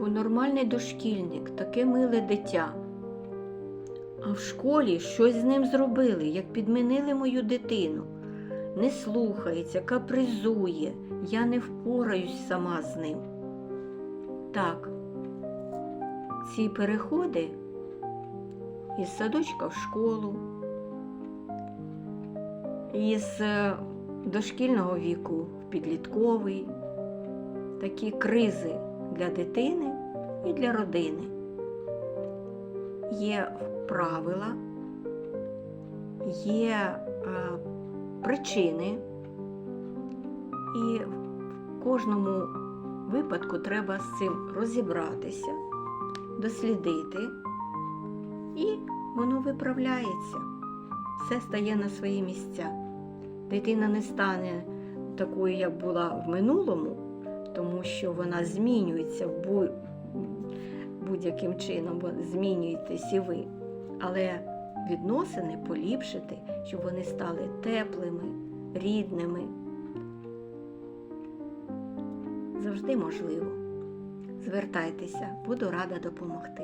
Бо нормальний дошкільник, таке миле дитя. А в школі щось з ним зробили, як підмінили мою дитину. Не слухається, капризує, я не впораюсь сама з ним. Так, ці переходи із садочка в школу, із е, дошкільного віку в підлітковий, такі кризи для дитини і для родини. Є правила, є е, причини, і в кожному випадку треба з цим розібратися, дослідити, і воно виправляється. Все стає на свої місця. Дитина не стане такою, як була в минулому, тому що вона змінюється будь-яким чином, бо змінюєтесь і ви. Але відносини поліпшити, щоб вони стали теплими, рідними. Завжди можливо. Звертайтеся, буду рада допомогти.